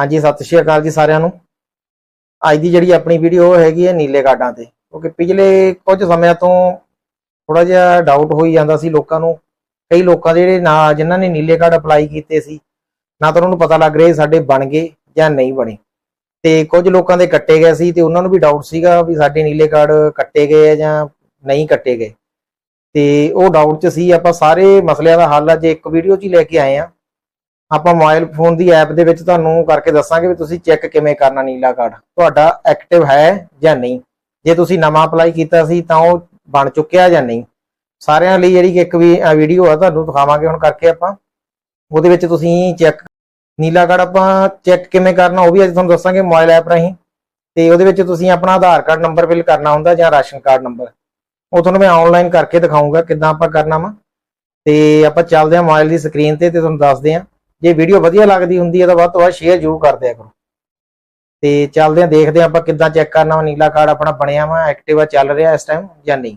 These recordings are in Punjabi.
ਹਾਂਜੀ, ਸਤਿ ਸ਼੍ਰੀ ਅਕਾਲ ਜੀ ਸਾਰਿਆਂ ਨੂੰ। ਅੱਜ ਦੀ ਜਿਹੜੀ ਆਪਣੀ ਵੀਡੀਓ ਉਹ ਹੈਗੀ ਹੈ ਨੀਲੇ ਕਾਰਡਾਂ ਤੇ। ਕਿਉਂਕਿ ਪਿਛਲੇ ਕੁਝ ਸਮਿਆਂ ਤੋਂ ਥੋੜਾ ਜਿਹਾ ਡਾਊਟ ਹੋਈ ਜਾਂਦਾ ਸੀ ਲੋਕਾਂ ਨੂੰ। ਕਈ ਲੋਕਾਂ ਦੇ ਜਿਹੜੇ ਨਾ, ਜਿਨ੍ਹਾਂ ਨੇ ਨੀਲੇ ਕਾਰਡ ਅਪਲਾਈ ਕੀਤੇ ਸੀ, ਨਾ ਤਾਂ ਉਹਨਾਂ ਨੂੰ ਪਤਾ ਲੱਗ ਰਿਹਾ ਸਾਡੇ ਬਣ ਗਏ ਜਾਂ ਨਹੀਂ ਬਣੇ। ਤੇ ਕੁਝ ਲੋਕਾਂ ਦੇ ਕੱਟੇ ਗਏ ਸੀ ਤੇ ਉਹਨਾਂ ਨੂੰ ਵੀ ਡਾਊਟ ਸੀਗਾ ਵੀ ਸਾਡੇ ਨੀਲੇ ਕਾਰਡ ਕੱਟੇ ਗਏ ਆ ਜਾਂ ਨਹੀਂ ਕੱਟੇ ਗਏ। ਤੇ ਉਹ ਡਾਊਟ 'ਚ ਸੀ। ਆਪਾਂ ਸਾਰੇ ਮਸਲਿਆਂ ਦਾ ਹੱਲ ਅੱਜ ਇੱਕ ਵੀਡੀਓ 'ਚ ਹੀ ਲੈ ਕੇ ਆਏ ਆ ਆਪਾਂ ਮੋਬਾਈਲ ਫੋਨ ਦੀ ਐਪ ਦੇ ਵਿੱਚ ਤੁਹਾਨੂੰ ਕਰਕੇ ਦੱਸਾਂਗੇ ਵੀ ਤੁਸੀਂ ਚੈੱਕ ਕਿਵੇਂ ਕਰਨਾ ਨੀਲਾ ਕਾਰਡ ਤੁਹਾਡਾ ਐਕਟਿਵ ਹੈ ਜਾਂ ਨਹੀਂ? ਜੇ ਤੁਸੀਂ ਨਵਾਂ ਅਪਲਾਈ ਕੀਤਾ ਸੀ ਤਾਂ ਉਹ ਬਣ ਚੁੱਕਿਆ ਜਾਂ ਨਹੀਂ? ਸਾਰਿਆਂ ਲਈ ਜਿਹੜੀ ਕਿ ਇੱਕ ਵੀ ਵੀਡੀਓ ਆ, ਤੁਹਾਨੂੰ ਦਿਖਾਵਾਂਗੇ ਹੁਣ ਕਰਕੇ ਆਪਾਂ। ਉਹਦੇ ਵਿੱਚ ਤੁਸੀਂ ਚੈੱਕ ਨੀਲਾ ਕਾਰਡ ਆਪਾਂ ਚੈੱਕ ਕਿਵੇਂ ਕਰਨਾ, ਉਹ ਵੀ ਅੱਜ ਤੁਹਾਨੂੰ ਦੱਸਾਂਗੇ ਮੋਬਾਈਲ ਐਪ ਰਾਹੀਂ। ਤੇ ਉਹਦੇ ਵਿੱਚ ਤੁਸੀਂ ਆਪਣਾ ਆਧਾਰ ਕਾਰਡ ਨੰਬਰ ਫਿਲ ਕਰਨਾ ਹੁੰਦਾ ਜਾਂ ਰਾਸ਼ਨ ਕਾਰਡ ਨੰਬਰ ਉਹ ਤੁਹਾਨੂੰ ਮੈਂ ਆਨਲਾਈਨ ਕਰਕੇ ਦਿਖਾਉਂਗਾ ਕਿੱਦਾਂ ਆਪਾਂ ਕਰਨਾ ਵਾ। ਤੇ ਆਪਾਂ ਚੱਲਦੇ ਹਾਂ ਮੋਬਾਈਲ ਦੀ ਸਕਰੀਨ ਤੇ ਤੇ ਤੁਹਾਨੂੰ ਦੱਸਦੇ ਹਾਂ। ਜੇ ਵੀਡੀਓ ਵਧੀਆ ਲੱਗਦੀ ਹੁੰਦੀ ਹੈ ਤਾਂ ਵੱਧ ਤੋਂ ਵੱਧ ਸ਼ੇਅਰ ਜ਼ਰੂਰ ਕਰ ਦਿਆ ਕਰੋ। ਤੇ ਚੱਲਦੇ ਹਾਂ ਦੇਖਦੇ ਹਾਂ ਆਪਾਂ ਕਿੱਦਾਂ ਚੈੱਕ ਕਰਨਾ ਵਾ, ਨੀਲਾ ਕਾਰਡ ਆਪਣਾ ਬਣਿਆ ਵਾ ਐਕਟਿਵਾ ਚੱਲ ਰਿਹਾ ਇਸ ਟਾਈਮ ਜਾਂ ਨਹੀਂ।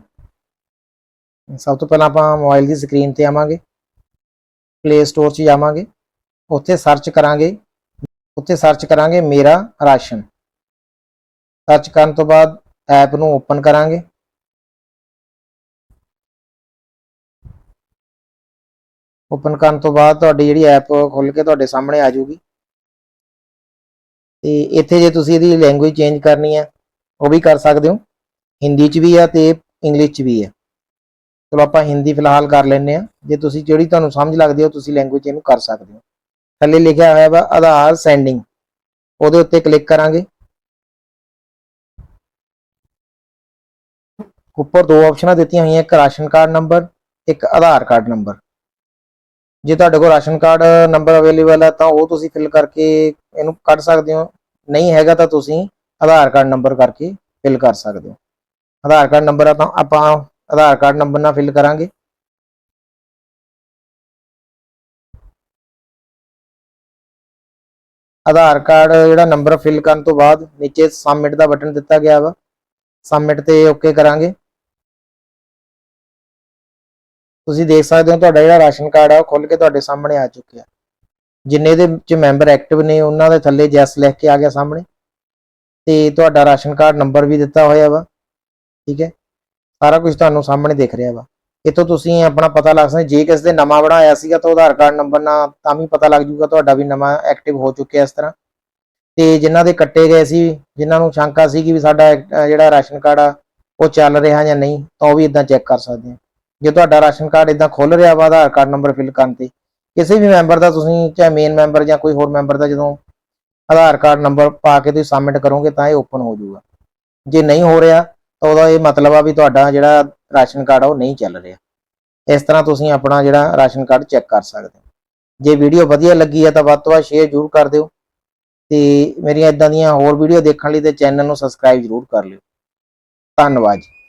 ਸਭ ਤੋਂ ਪਹਿਲਾਂ ਆਪਾਂ ਮੋਬਾਈਲ ਦੀ ਸਕਰੀਨ ਤੇ ਆਵਾਂਗੇ। ਪਲੇ ਸਟੋਰ 'ਚ ਜਾਵਾਂਗੇ ਉੱਥੇ ਸਰਚ ਕਰਾਂਗੇ। ਉੱਥੇ ਸਰਚ ਕਰਾਂਗੇ ਮੇਰਾ ਰਾਸ਼ਨ। ਸਰਚ ਕਰਨ ਤੋਂ ਬਾਅਦ ਐਪ ਨੂੰ ਓਪਨ ਕਰਾਂਗੇ। ਓਪਨ ਕਰਨ ਤੋਂ ਬਾਅਦ ਤੁਹਾਡੀ ਜਿਹੜੀ ਐਪ ਖੁੱਲ ਕੇ ਤੁਹਾਡੇ ਸਾਹਮਣੇ ਆ ਜਾਊਗੀ। ਤੇ ਇੱਥੇ ਜੇ ਤੁਸੀਂ ਇਹਦੀ ਲੈਂਗੁਏਜ ਚੇਂਜ ਕਰਨੀ ਹੈ ਉਹ ਵੀ ਕਰ ਸਕਦੇ ਹੋ। ਹਿੰਦੀ 'ਚ ਵੀ ਆ ਤੇ ਇੰਗਲਿਸ਼ 'ਚ ਵੀ ਹੈ ਚਲੋ ਆਪਾਂ ਹਿੰਦੀ ਫਿਲਹਾਲ ਕਰ ਲੈਂਦੇ ਆ। ਜੇ ਤੁਸੀਂ ਜਿਹੜੀ ਤੁਹਾਨੂੰ ਸਮਝ ਲੱਗਦੀ ਹੈ ਤੁਸੀਂ ਲੈਂਗੁਏਜ ਇਹਨੂੰ ਕਰ ਸਕਦੇ ਹੋ। ਥੱਲੇ ਲਿਖਿਆ ਹੋਇਆ ਵਾ, ਆਧਾਰ ਸੈਂਡਿੰਗ ਉਹਦੇ ਉੱਤੇ ਕਲਿੱਕ ਕਰਾਂਗੇ। ਉੱਪਰ ਦੋ ਆਪਸ਼ਨਾਂ ਦਿੱਤੀਆਂ ਹੋਈਆਂ, ਇੱਕ ਰਾਸ਼ਨ ਕਾਰਡ ਨੰਬਰ ਇੱਕ ਆਧਾਰ ਕਾਰਡ ਨੰਬਰ ਜੇ ਤੁਹਾਡੇ ਕੋਲ ਰਾਸ਼ਨ ਕਾਰਡ ਨੰਬਰ ਅਵੇਲੇਬਲ ਹੈ ਤਾਂ ਉਹ ਤੁਸੀਂ ਫਿਲ ਕਰਕੇ ਇਹਨੂੰ ਕੱਢ ਸਕਦੇ ਹੋ। ਨਹੀਂ ਹੈਗਾ ਤਾਂ ਤੁਸੀਂ ਆਧਾਰ ਕਾਰਡ ਨੰਬਰ ਕਰਕੇ ਫਿਲ ਕਰ ਸਕਦੇ ਹੋ। ਆਧਾਰ ਕਾਰਡ ਨੰਬਰ ਆ ਤਾਂ ਆਪਾਂ ਆਧਾਰ ਕਾਰਡ ਨੰਬਰ ਨਾਲ ਫਿਲ ਕਰਾਂਗੇ। ਆਧਾਰ ਕਾਰਡ ਜਿਹੜਾ ਨੰਬਰ ਫਿਲ ਕਰਨ ਤੋਂ ਬਾਅਦ ਨੀਚੇ ਸਬਮਿਟ ਦਾ ਬਟਨ ਦਿੱਤਾ ਗਿਆ ਵਾ। ਸਬਮਿਟ ਤੇ ਓਕੇ ਕਰਾਂਗੇ। ਤੁਸੀਂ ਦੇਖ ਸਕਦੇ ਹੋ ਤੁਹਾਡਾ ਜਿਹੜਾ ਰਾਸ਼ਨ ਕਾਰਡ ਆ ਉਹ ਖੁੱਲ ਕੇ ਤੁਹਾਡੇ ਸਾਹਮਣੇ ਆ ਚੁੱਕਿਆ। ਜਿੰਨੇ ਦੇ ਵਿੱਚ ਮੈਂਬਰ ਐਕਟਿਵ ਨੇ ਉਹਨਾਂ ਦੇ ਥੱਲੇ ਜੈਸ ਲਿਖ ਕੇ ਆ ਗਿਆ ਸਾਹਮਣੇ। ਤੇ ਤੁਹਾਡਾ ਰਾਸ਼ਨ ਕਾਰਡ ਨੰਬਰ ਵੀ ਦਿੱਤਾ ਹੋਇਆ ਵਾ ਠੀਕ ਹੈ? ਸਾਰਾ ਕੁਝ ਤੁਹਾਨੂੰ ਸਾਹਮਣੇ ਦਿਖ ਰਿਹਾ ਵਾ। ਇਤੋਂ ਤੁਸੀਂ ਆਪਣਾ ਪਤਾ ਲੱਗ ਸਕਦਾ ਜੇ ਕਿਸੇ ਦੇ ਨਵਾਂ ਬਣਾਇਆ ਸੀਗਾ ਤਾਂ ਆਧਾਰ ਕਾਰਡ ਨੰਬਰ ਨਾਲ ਤਾਂ ਵੀ ਪਤਾ ਲੱਗ ਜੂਗਾ ਤੁਹਾਡਾ ਵੀ ਨਵਾਂ ਐਕਟਿਵ ਹੋ ਚੁੱਕਿਆ ਇਸ ਤਰ੍ਹਾਂ। ਤੇ ਜਿਨ੍ਹਾਂ ਦੇ ਕੱਟੇ ਗਏ ਸੀ ਜਿਨ੍ਹਾਂ ਨੂੰ ਸ਼ੰਕਾ ਸੀ ਕਿ ਵੀ ਸਾਡਾ ਅਹ, ਜਿਹੜਾ ਰਾਸ਼ਨ ਕਾਰਡ ਆ ਉਹ ਚੱਲ ਰਿਹਾ ਜਾਂ ਨਹੀਂ ਤਾਂ ਉਹ ਵੀ ਇਦਾਂ ਚੈੱਕ ਕਰ ਸਕਦੇ ਆ। ਜੇ ਤੁਹਾਡਾ ਰਾਸ਼ਨ ਕਾਰਡ ਇਦਾਂ ਖੁੱਲ ਰਿਹਾ ਵਾ, ਆਧਾਰ ਕਾਰਡ ਨੰਬਰ ਫਿਲ ਕਰਨ ਤੇ, ਕਿਸੇ ਵੀ ਮੈਂਬਰ ਦਾ ਤੁਸੀਂ, ਚਾਹੇ ਮੇਨ ਮੈਂਬਰ ਜਾਂ ਕੋਈ ਹੋਰ ਮੈਂਬਰ ਦਾ ਜਦੋਂ ਆਧਾਰ ਕਾਰਡ ਨੰਬਰ ਪਾ ਕੇ ਤੁਸੀਂ ਸਬਮਿਟ ਕਰੋਗੇ ਤਾਂ ਇਹ ਓਪਨ ਹੋ ਜਾਊਗਾ। ਜੇ ਨਹੀਂ ਹੋ ਰਿਹਾ, ਤਾਂ ਉਹਦਾ ਇਹ ਮਤਲਬ ਆ ਵੀ ਤੁਹਾਡਾ ਜਿਹੜਾ ਰਾਸ਼ਨ ਕਾਰਡ ਆ ਉਹ ਨਹੀਂ ਚੱਲ ਰਿਹਾ। ਇਸ ਤਰ੍ਹਾਂ ਤੁਸੀਂ ਆਪਣਾ ਜਿਹੜਾ ਰਾਸ਼ਨ ਕਾਰਡ ਚੈੱਕ ਕਰ ਸਕਦੇ ਹੋ। ਜੇ ਵੀਡੀਓ ਵਧੀਆ ਲੱਗੀ ਹੈ ਤਾਂ ਵੱਧ ਤੋਂ ਵੱਧ ਸ਼ੇਅਰ ਜ਼ਰੂਰ ਕਰ ਦਿਓ ਤੇ ਮੇਰੀਆਂ ਇਦਾਂ ਦੀਆਂ ਹੋਰ ਵੀਡੀਓ ਦੇਖਣ ਲਈ ਤੇ ਚੈਨਲ ਨੂੰ ਸਬਸਕ੍ਰਾਈਬ ਜ਼ਰੂਰ ਕਰ ਲਿਓ। ਧੰਨਵਾਦ ਜੀ।